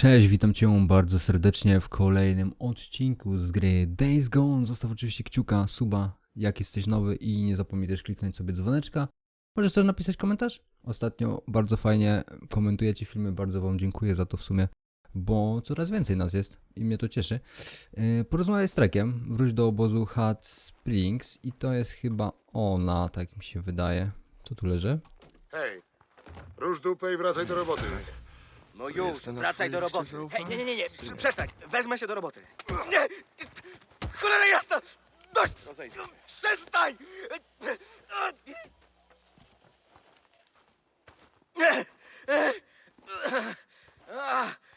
Cześć, witam Cię bardzo serdecznie w kolejnym odcinku z gry Days Gone. Zostaw oczywiście kciuka, suba, jak jesteś nowy i nie zapomnij też kliknąć sobie dzwoneczka. Możesz też napisać komentarz. Ostatnio bardzo fajnie komentujecie filmy, bardzo Wam dziękuję za to w sumie, bo coraz więcej nas jest i mnie to cieszy. Yy, Porozmawiaj z Trekiem, wróć do obozu Hot Springs i to jest chyba ona, tak mi się wydaje. Co tu leży? Hej, rusz dupę i wracaj do roboty. No już, Jestem na wracaj do roboty. Hej, nie, nie, nie, nie, prze- przestań, wezmę się do roboty. Nie! Cholera jasna! Dość! Rozejdź się. Przestań!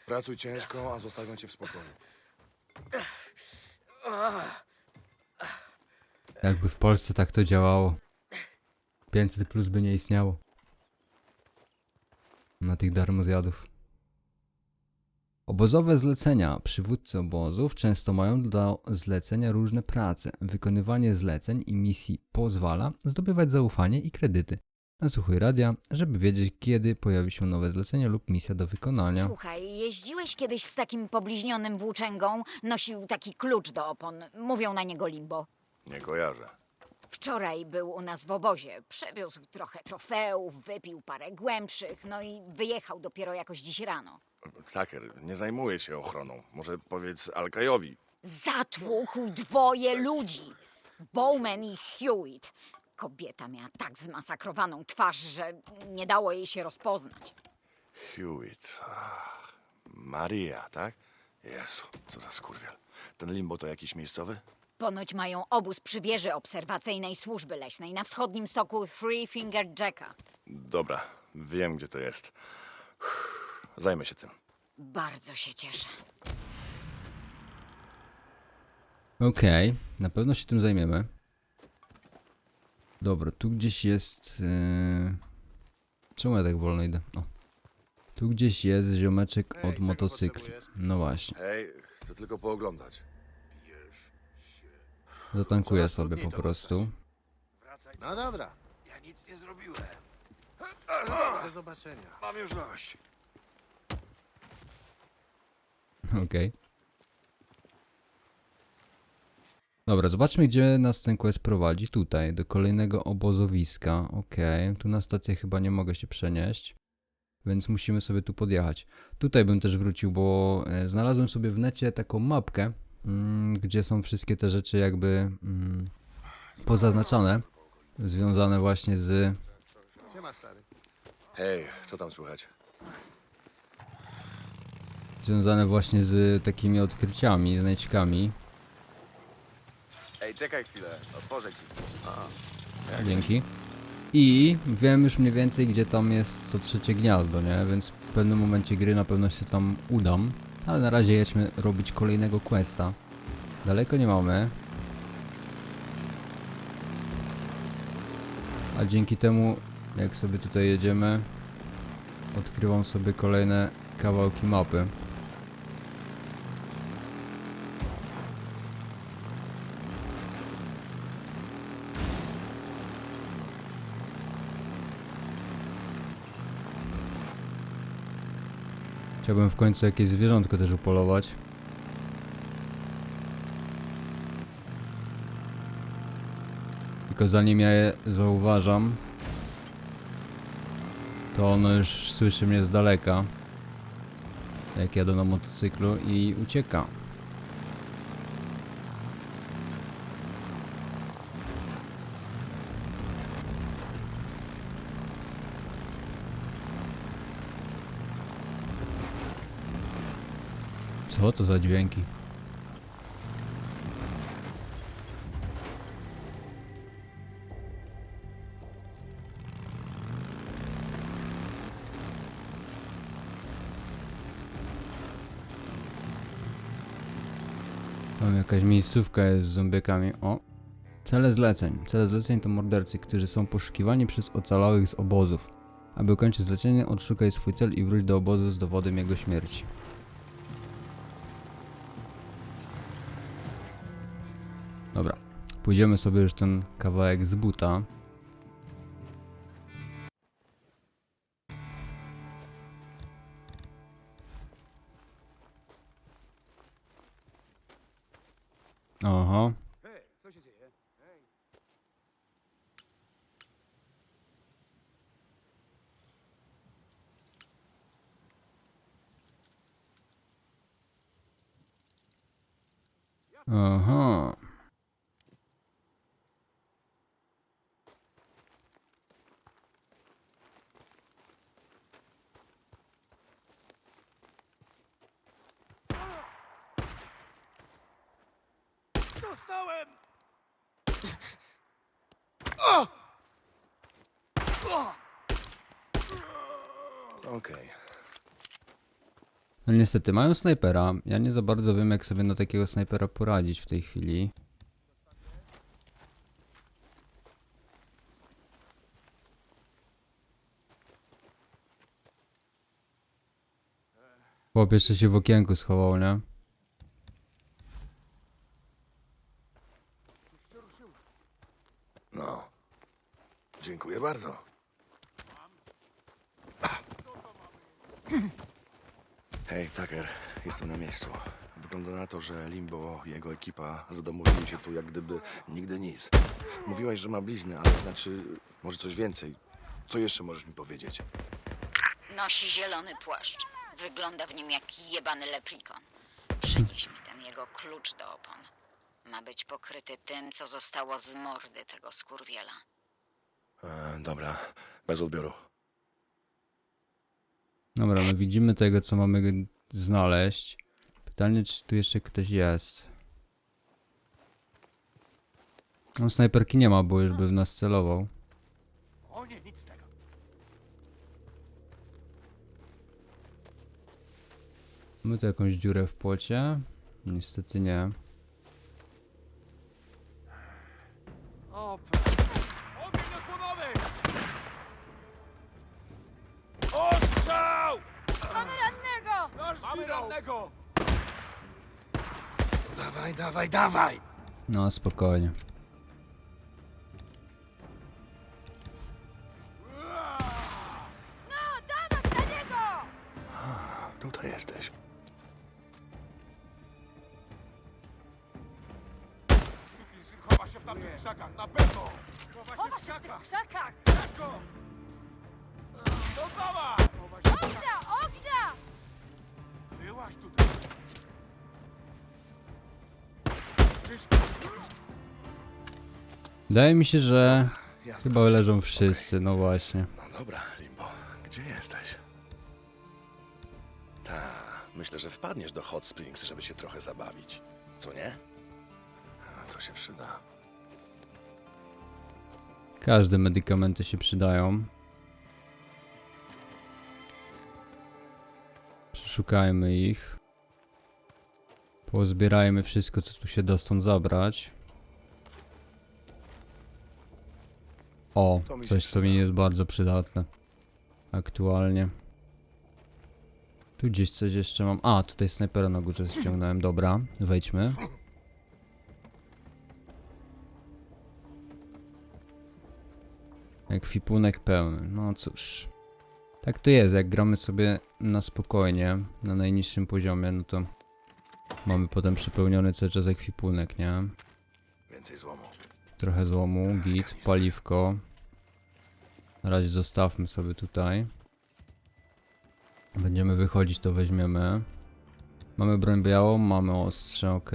Pracuj ciężko, a zostawiam cię w spokoju. Jakby w Polsce tak to działało. 500 plus by nie istniało. Na tych darmozjadów. Obozowe zlecenia. Przywódcy obozów często mają dla zlecenia różne prace. Wykonywanie zleceń i misji pozwala zdobywać zaufanie i kredyty. Nasłuchuj radia, żeby wiedzieć, kiedy pojawi się nowe zlecenie lub misja do wykonania. Słuchaj, jeździłeś kiedyś z takim pobliźnionym włóczęgą? Nosił taki klucz do opon. Mówią na niego limbo. Nie kojarzę. Wczoraj był u nas w obozie. Przewiózł trochę trofeów, wypił parę głębszych, no i wyjechał dopiero jakoś dziś rano. Taker, nie zajmuję się ochroną. Może powiedz Alkajowi. Zatłukł dwoje ludzi. Bowman i Hewitt. Kobieta miała tak zmasakrowaną twarz, że nie dało jej się rozpoznać. Hewitt. Ach, Maria, tak? Jezu, co za skurwiel. Ten limbo to jakiś miejscowy? Ponoć mają obóz przy wieży obserwacyjnej służby leśnej na wschodnim stoku Three Finger Jacka. Dobra, wiem gdzie to jest. Uff, Zajmę się tym. Bardzo się cieszę. Okej, na pewno się tym zajmiemy. Dobra, tu gdzieś jest. Yy... Czemu ja tak wolno idę? O. Tu gdzieś jest ziomeczek Hej, od czego motocykli. potrzebujesz? No właśnie, Hej, chcę tylko pooglądać. zatankuję Coraz sobie trudniej po to prostu. No dobra, Ja nic nie zrobiłem. do zobaczenia. Mam już dość. Okej. Dobra, zobaczmy gdzie nas ten quest prowadzi. Tutaj, do kolejnego obozowiska. Okej, tu na stację chyba nie mogę się przenieść. Więc musimy sobie tu podjechać. Tutaj bym też wrócił, bo e, znalazłem sobie w necie taką mapkę, mm, gdzie są wszystkie te rzeczy jakby mm, pozaznaczone. Związane właśnie z... Hej, co tam słychać? Związane właśnie z takimi odkryciami, znajdźkami. Ej, czekaj chwilę, otworzę ci. Dzięki. I wiem już mniej więcej, gdzie tam jest to trzecie gniazdo, nie? Więc w pewnym momencie gry na pewno się tam udam. Ale na razie jedźmy robić kolejnego questa. Daleko nie mamy. A dzięki temu, jak sobie tutaj jedziemy, odkrywam sobie kolejne kawałki mapy. Chciałbym w końcu jakieś zwierzątko też upolować. Tylko zanim ja je zauważam, to ono już słyszy mnie z daleka. Jak jadę na motocyklu i ucieka. Co to za dźwięki? Tam jakaś miejscówka jest z zombiekami. O! Cele zleceń. Cele zleceń to mordercy, którzy są poszukiwani przez ocalałych z obozów. Aby ukończyć zlecenie, odszukaj swój cel i wróć do obozu z dowodem jego śmierci. Dobra, pójdziemy sobie już ten kawałek z buta. Oho. Aha. Dostałem! Okej. No niestety, mają snajpera. Ja nie za bardzo wiem, jak sobie na takiego snajpera poradzić w tej chwili. Chłop jeszcze się w okienku schował, nie? No. Dziękuję bardzo. Hej, Tucker, jestem na miejscu. Wygląda na to, że Limbo i jego ekipa zadomowili się tu jak gdyby nigdy nic. Mówiłaś, że ma blizny, ale znaczy może coś więcej. Co jeszcze możesz mi powiedzieć? Nosi zielony płaszcz. Wygląda w nim jak jebany leprikon. Przynieś mi ten jego klucz do opon. Ma być pokryty tym, co zostało z mordy tego skurwiela. Dobra, bez odbioru. Dobra, no widzimy tego, co mamy znaleźć. Pytanie, czy tu jeszcze ktoś jest. No, snajperki nie ma, bo już by w nas celował. O nie, nic z tego. Mamy tu jakąś dziurę w płocie? Niestety nie. O, p- Mamy rannego! Dawaj, dawaj, dawaj! No, spokojnie. No, dawać na niego! Tutaj jesteś. Sukinsyn chowa się w tamtych krzakach, na pewno! Chowa się Chowa w się w tych krzakach! krzakach! Brać go! No dawaj! Byłaś tutaj! Czyż... Wydaje mi się, że Jasne. chyba leżą wszyscy, no właśnie. No dobra, Limbo, gdzie jesteś? Ta, myślę, że wpadniesz do Hot Springs, żeby się trochę zabawić. Co nie? A, to się przyda. Każde medykamenty się przydają. Przeszukajmy ich. Pozbierajmy wszystko, co tu się da stąd zabrać. O, coś co mi jest bardzo przydatne. Aktualnie. Tu gdzieś coś jeszcze mam. A, tutaj snajpera na górze ściągnąłem. Dobra, wejdźmy. Ekwipunek pełny. No cóż. Tak to jest, jak gramy sobie na spokojnie, na najniższym poziomie, no to mamy potem przepełniony cały czas ekwipunek, nie? Więcej złomu. Trochę złomu, git, paliwko. Na razie zostawmy sobie tutaj. Będziemy wychodzić, to weźmiemy. Mamy broń białą, mamy ostrze, ok.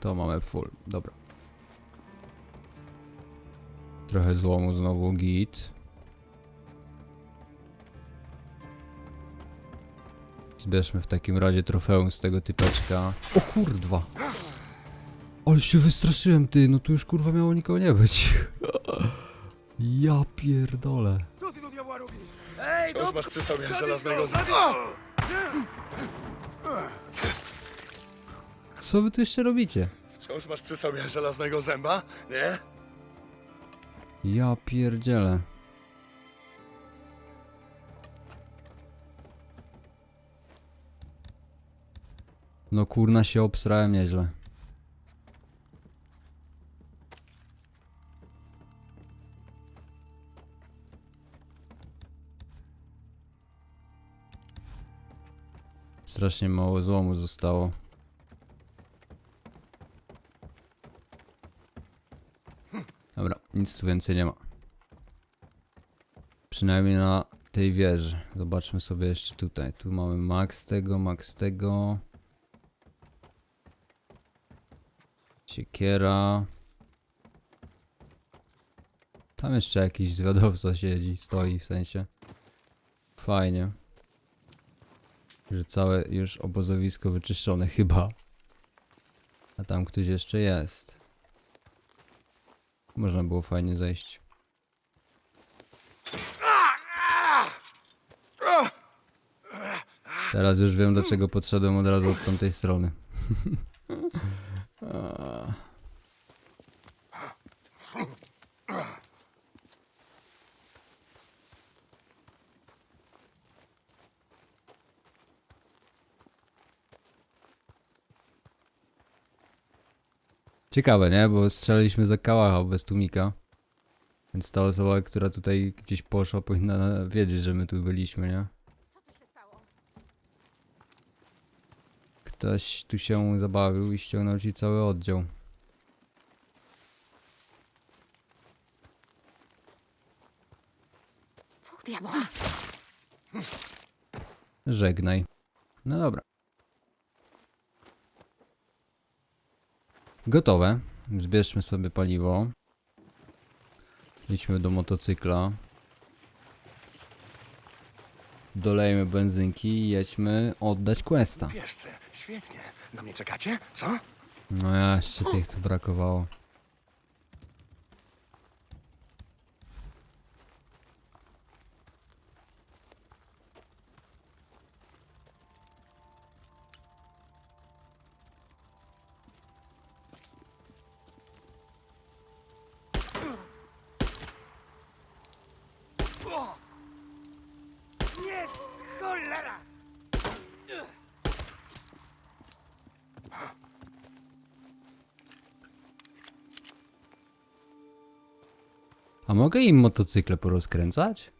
To mamy full, dobra. Trochę złomu znowu, git. Zbierzmy w takim razie trofeum z tego typeczka. O kurwa! Ale się wystraszyłem ty, no tu już kurwa miało nikogo nie być. Ja pierdolę. Co ty do diabła robisz? Ej, Wciąż masz przy sobie żelaznego z... Co wy tu jeszcze robicie? Wciąż masz przy sobie żelaznego zęba, nie? Ja pierdzielę. No kurna się obsrałem nieźle. Strasznie mało złomu zostało. Dobra, nic tu więcej nie ma. Przynajmniej na tej wieży. Zobaczmy sobie jeszcze tutaj. Tu mamy max tego, max tego. Siekiera. Tam jeszcze jakiś zwiadowca siedzi, stoi w sensie. Fajnie. Że całe już obozowisko wyczyszczone chyba. A tam ktoś jeszcze jest. Można było fajnie zejść. Teraz już wiem dlaczego podszedłem od razu od tamtej strony. Ciekawe, nie? Bo strzelaliśmy za kałacha bez tłumika. Więc ta osoba, która tutaj gdzieś poszła, powinna wiedzieć, że my tu byliśmy, nie? Ktoś tu się zabawił i ściągnął ci cały oddział. Co diabła? Żegnaj. No dobra. Gotowe. Zbierzmy sobie paliwo. Idźmy do motocykla. Dolejmy benzynki i jedźmy oddać questa. Pieszce, świetnie. Na mnie czekacie? Co? No ja jeszcze tych tu brakowało. A mogę im motocykle porozkręcać?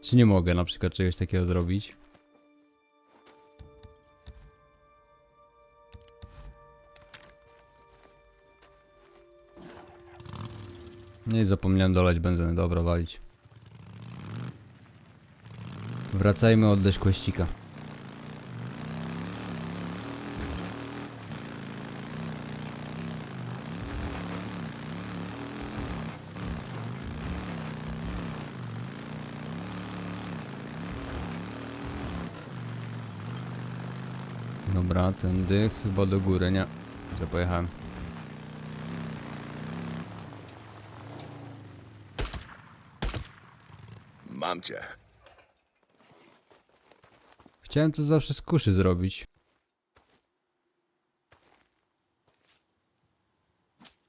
Czy nie mogę na przykład czegoś takiego zrobić? Nie zapomniałem dolać benzyny, dobra, walić. Wracajmy oddać kłeścika. Dobra, tędy chyba do góry, nie. Źle pojechałem. Mam cię. Chciałem to zawsze z kuszy zrobić.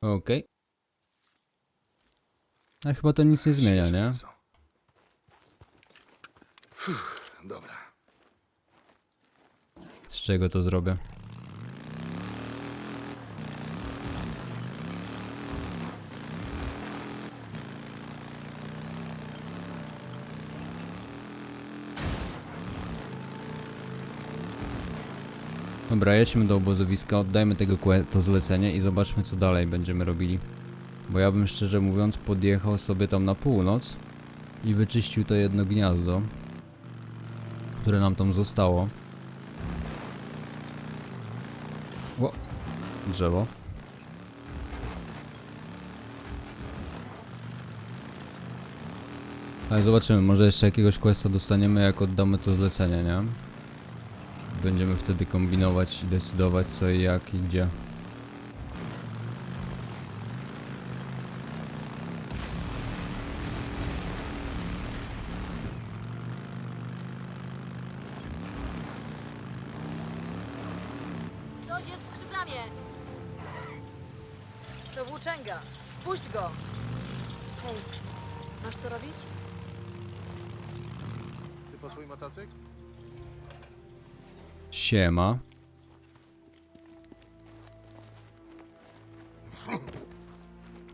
Okej. A chyba to nic nie zmienia, nie? Fuh, dobra. Z czego to zrobię? Dobra, jedźmy do obozowiska, oddajmy tego to zlecenie i zobaczmy co dalej będziemy robili. Bo ja bym szczerze mówiąc podjechał sobie tam na północ i wyczyścił to jedno gniazdo, które nam tam zostało. O, drzewo. Ale zobaczymy, może jeszcze jakiegoś questa dostaniemy, jak oddamy to zlecenie, nie? Będziemy wtedy kombinować i decydować co i jak i gdzie. Siema.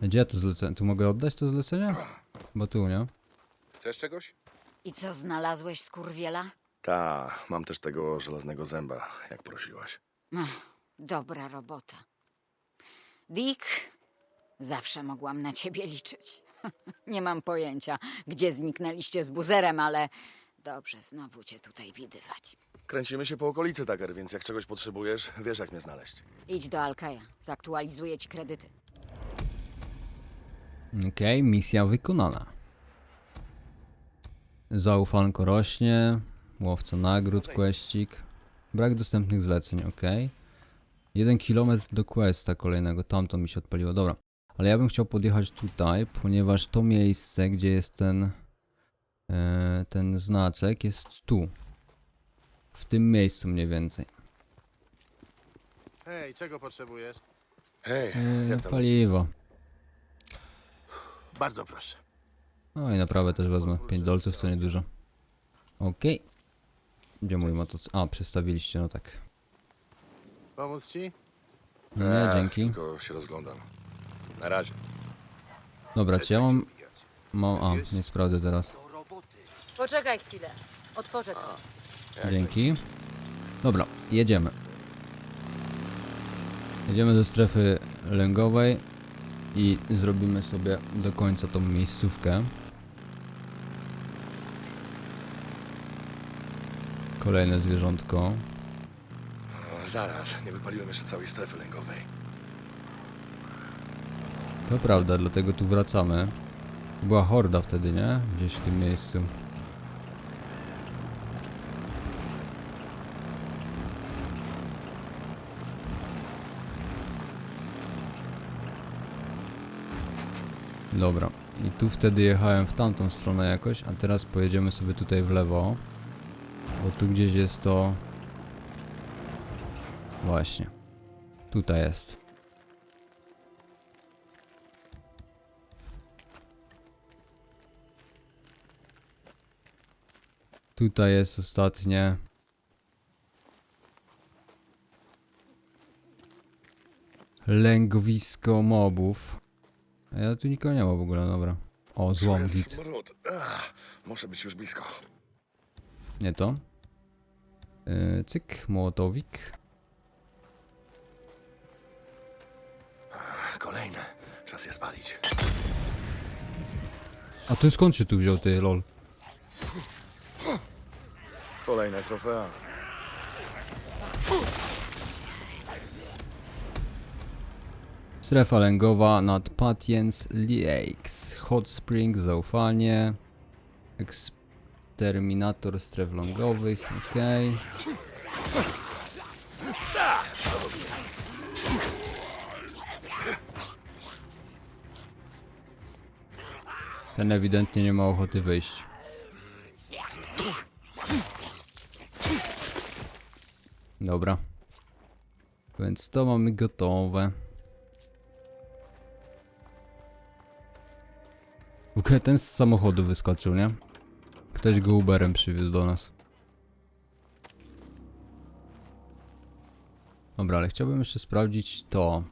Gdzie ja to zlecenie? Tu mogę oddać to zlecenie? Bo tu, nie? Chcesz czegoś? I co, znalazłeś skurwiela? Ta, mam też tego żelaznego zęba, jak prosiłaś. Ach, dobra robota. Dick, zawsze mogłam na ciebie liczyć. Nie mam pojęcia, gdzie zniknęliście z buzerem, ale dobrze znowu cię tutaj widywać. Kręcimy się po okolicy, Tucker, więc jak czegoś potrzebujesz, wiesz jak mnie znaleźć. Idź do Alkaja, zaktualizuję ci kredyty. Okej, misja wykonana. Zaufanko rośnie. Łowca nagród, questik. Brak dostępnych zleceń, ok. Jeden kilometr do questa kolejnego, tamto mi się odpaliło, dobra. Ale ja bym chciał podjechać tutaj, ponieważ to miejsce, gdzie jest ten, ten znaczek, jest tu. W tym miejscu mniej więcej. Hej, czego potrzebujesz? Hej, E, jak tam leci? paliwo. Bardzo proszę. No i naprawę też wezmę. 5 dolców to niedużo. Okej. Gdzie mój motocykl? A, przestawiliście, no tak. Pomóc ci? No nie, Ech, dzięki. Tylko się rozglądam. Na razie. Dobra, czy ja mam... Mam... A, nie sprawdzę teraz. Poczekaj chwilę. Otworzę to. Dzięki. Dobra, jedziemy. Jedziemy do strefy lęgowej i zrobimy sobie do końca tą miejscówkę. Kolejne zwierzątko. O, zaraz, nie wypaliłem jeszcze całej strefy lęgowej. To prawda, dlatego tu wracamy. Była horda wtedy, nie? Gdzieś w tym miejscu. Dobra. I tu wtedy jechałem w tamtą stronę jakoś, a teraz pojedziemy sobie tutaj w lewo. Bo tu gdzieś jest to... Właśnie. Tutaj jest. Tutaj jest ostatnie. Lęgowisko mobów. Ja tu nikogo nie ma w ogóle, dobra. O, złom git. smród. Ach, muszę być już blisko. Nie to. Yy, cyk, mołotowik. Kolejne. Czas je spalić. A ty skąd się tu wziął ty, lol? Kolejne trofea. Strefa lęgowa nad Patience Lakes. Hot Spring, zaufanie. Eksterminator stref lągowych, okej. Ten ewidentnie nie ma ochoty wyjść. Dobra. Więc to mamy gotowe. W ogóle ten z samochodu wyskoczył, nie? Ktoś go Uberem przywiózł do nas. Dobra, ale chciałbym jeszcze sprawdzić to.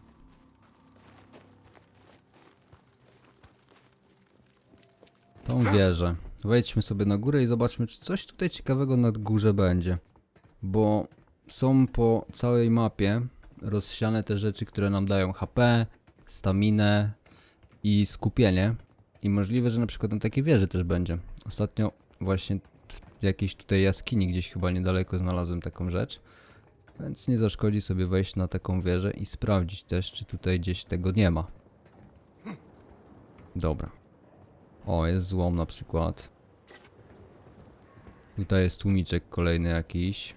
Tą wieżę. Wejdźmy sobie na górę i zobaczmy, czy coś tutaj ciekawego na górze będzie. Bo są po całej mapie rozsiane te rzeczy, które nam dają HP, staminę i skupienie. I możliwe, że na przykład na takiej wieży też będzie. Ostatnio właśnie w jakiejś tutaj jaskini gdzieś chyba niedaleko znalazłem taką rzecz. Więc nie zaszkodzi sobie wejść na taką wieżę i sprawdzić też, czy tutaj gdzieś tego nie ma. Dobra. O, jest złom na przykład. Tutaj jest tłumiczek kolejny jakiś.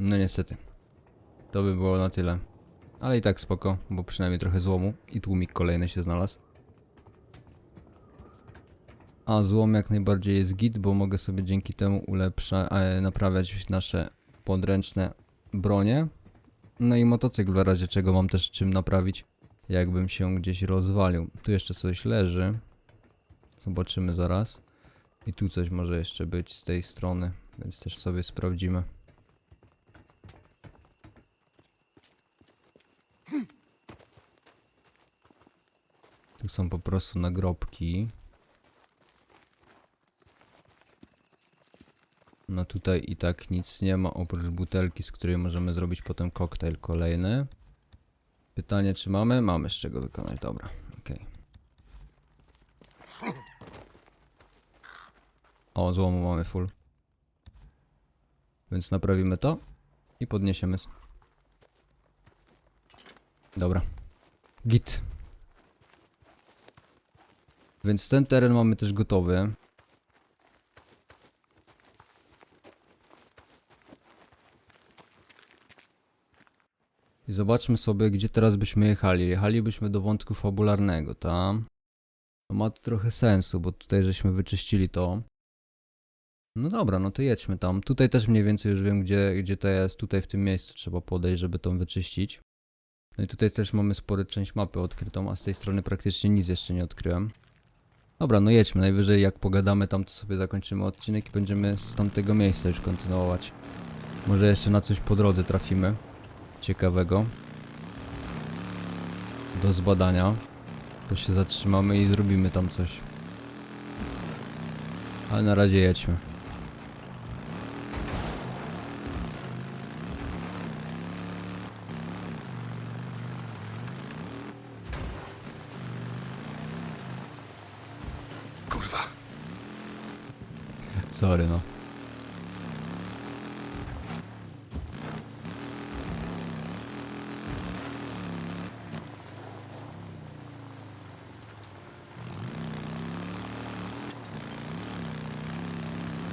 No niestety. To by było na tyle. Ale i tak spoko, bo przynajmniej trochę złomu i tłumik kolejny się znalazł. A złom jak najbardziej jest git, bo mogę sobie dzięki temu ulepszać, e, naprawiać nasze podręczne bronie. No i motocykl w razie czego mam też czym naprawić, jakbym się gdzieś rozwalił. Tu jeszcze coś leży. Zobaczymy zaraz. I tu coś może jeszcze być z tej strony, więc też sobie sprawdzimy. Tu są po prostu nagrobki. No tutaj i tak nic nie ma oprócz butelki, z której możemy zrobić potem koktajl kolejny. Pytanie czy mamy? Mamy z czego wykonać, dobra, okej. Okay. O, złomu mamy full. Więc naprawimy to i podniesiemy. Dobra. Git. Więc ten teren mamy też gotowy. I zobaczmy sobie, gdzie teraz byśmy jechali. Jechalibyśmy do wątku fabularnego, tam. No ma to trochę sensu, bo tutaj żeśmy wyczyścili to. No dobra, no to jedźmy tam. Tutaj też mniej więcej już wiem, gdzie, gdzie to jest. Tutaj w tym miejscu trzeba podejść, żeby to wyczyścić. No i tutaj też mamy spory część mapy odkrytą, a z tej strony praktycznie nic jeszcze nie odkryłem. Dobra, no jedźmy. Najwyżej jak pogadamy tam, to sobie zakończymy odcinek i będziemy z tamtego miejsca już kontynuować. Może jeszcze na coś po drodze trafimy. Ciekawego. Do zbadania. To się zatrzymamy i zrobimy tam coś. Ale na razie jedźmy. Kurwa. Sorry no.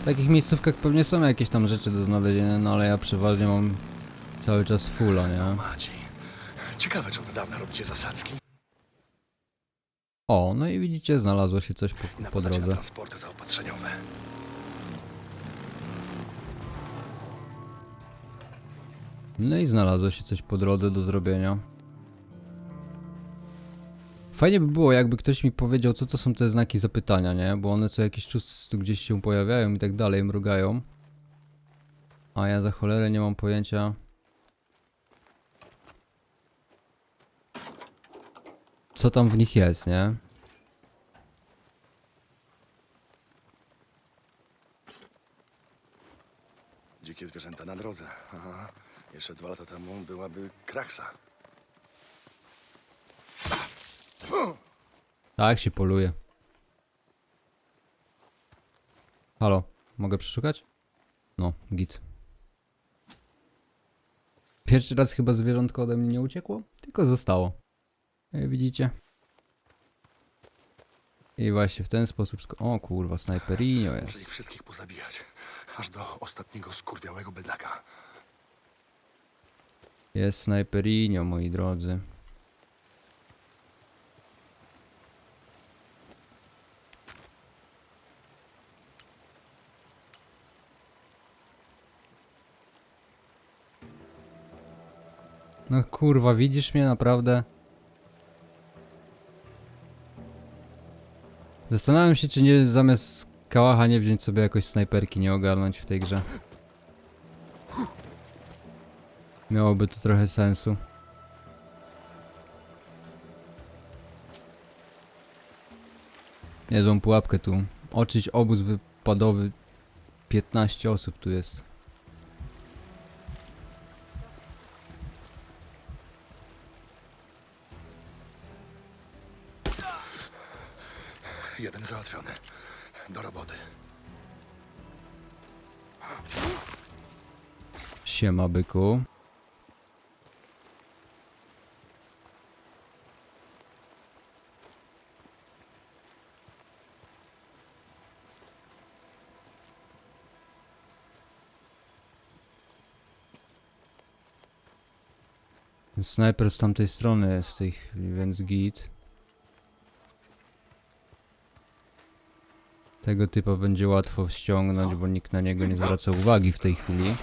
W takich miejscówkach pewnie są jakieś tam rzeczy do znalezienia, no ale ja przeważnie mam cały czas fulla, nie? Maci. Ciekawe, czy od dawna robicie zasadzki? O, no i widzicie, znalazło się coś po, po na drodze. transporty zaopatrzeniowe. No i znalazło się coś po drodze do zrobienia. Fajnie by było, jakby ktoś mi powiedział, co to są te znaki zapytania, nie? Bo one co jakiś czas tu gdzieś się pojawiają i tak dalej, mrugają. A ja za cholerę nie mam pojęcia. Co tam w nich jest, nie? Dzikie zwierzęta na drodze. Aha. Jeszcze dwa lata temu byłaby kraksa. Tak się poluje. Halo, mogę przeszukać? No, git. Pierwszy raz chyba zwierzątko ode mnie nie uciekło, tylko zostało. Jak widzicie? I właśnie w ten sposób sko- O kurwa, snajperinio Muszę jest. ich wszystkich pozabijać. Aż do ostatniego skurwiałego bydlaka. Jest snajperinio, moi drodzy. No kurwa, widzisz mnie naprawdę? Zastanawiam się, czy nie zamiast kałacha nie wziąć sobie jakoś snajperki, nie ogarnąć w tej grze. Miałoby to trochę sensu. Niezłą pułapkę tu. Oczyć obóz wypadowy. 15 osób tu jest. Jeden załatwiony. Do roboty. Siema byku. Snajper z tamtej strony jest w tej chwili, więc git. Tego typa będzie łatwo ściągnąć, bo nikt na niego nie zwraca uwagi w tej chwili.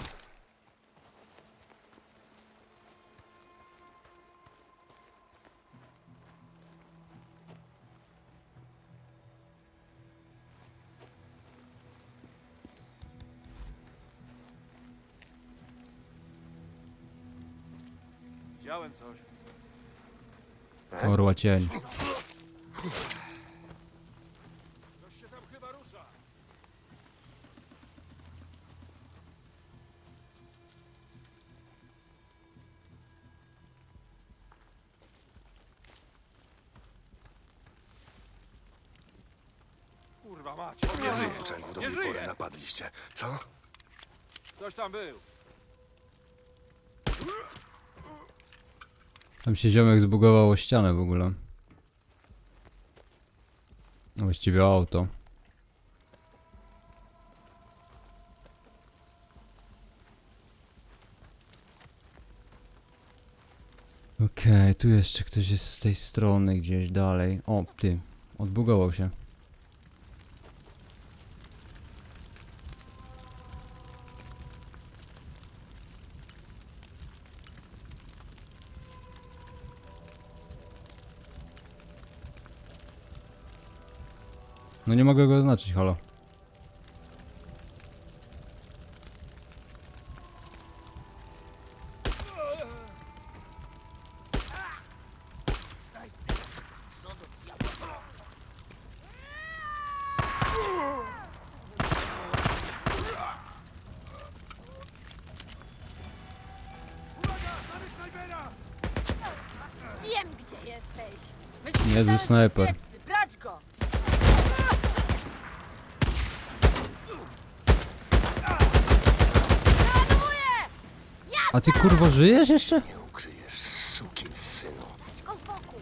Widziałem coś. Orła cień. Nie żyje, czemu do tej pory napadliście. Co? Ktoś tam był. Tam się ziomek zbugowało ścianę w ogóle. No Właściwie auto. Okej, tu jeszcze ktoś jest z tej strony gdzieś dalej. O, ty. Odbugował się. No nie mogę go oznaczyć, halo. Wiem, gdzie jesteś. Snajper. teksty, Brać go! A ty kurwo żyjesz jeszcze? Nie ukryjesz, sukin synu. Weź go z boku!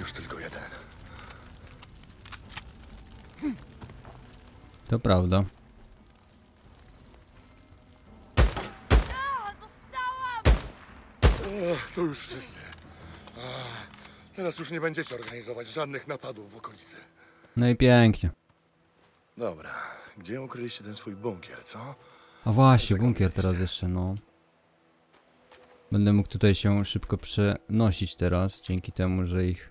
Już tylko jeden. To prawda. To już wszyscy. Ach, teraz już nie będziecie organizować żadnych napadów w okolicy. No i pięknie. Dobra, gdzie ukryliście ten swój bunkier, co? A właśnie, bunkier teraz jeszcze, no. Będę mógł tutaj się szybko przenosić teraz, dzięki temu, że ich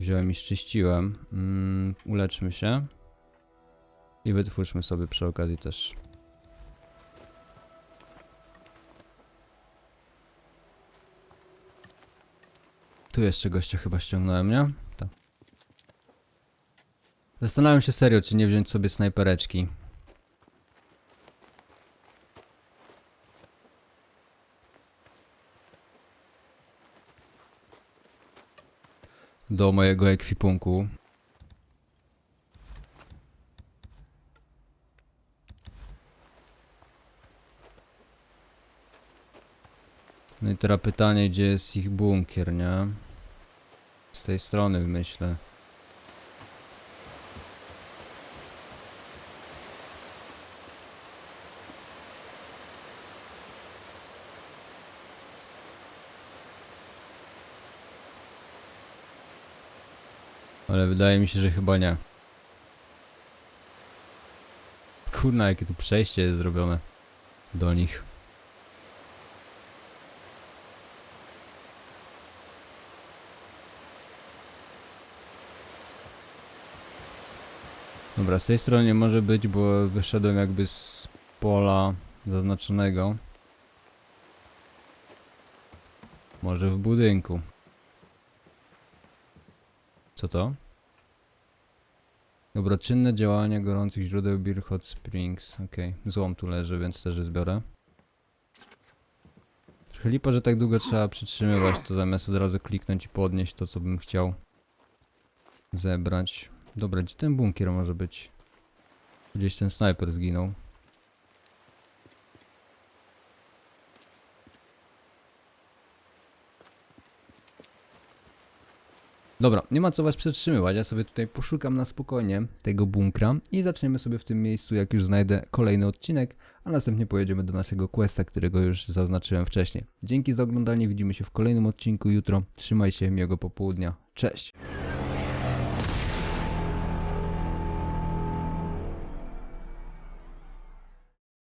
wziąłem i szczyściłem. Mm, uleczmy się. I wytwórzmy sobie przy okazji też. Tu jeszcze gościa chyba ściągnąłem, nie? Tak. Zastanawiam się serio, czy nie wziąć sobie snajpereczki. do mojego ekwipunku. No i teraz pytanie, gdzie jest ich bunkier, nie? Z tej strony myślę. Ale wydaje mi się, że chyba nie. Kurna, jakie tu przejście jest zrobione do nich. Dobra, z tej strony może być, bo wyszedłem jakby z pola zaznaczonego. Może w budynku. Co to? Dobroczynne działania gorących źródeł Beer Hot Springs. Okej, złom tu leży, więc też zbiorę. Trochę lipa, że tak długo trzeba przytrzymywać to zamiast od razu kliknąć i podnieść to, co bym chciał zebrać. Dobra, gdzie ten bunkier może być? Gdzieś ten snajper zginął. Dobra, nie ma co was przetrzymywać, ja sobie tutaj poszukam na spokojnie tego bunkra i zaczniemy sobie w tym miejscu, jak już znajdę kolejny odcinek, a następnie pojedziemy do naszego questa, którego już zaznaczyłem wcześniej. Dzięki za oglądanie, widzimy się w kolejnym odcinku jutro, trzymaj się, miłego popołudnia, cześć!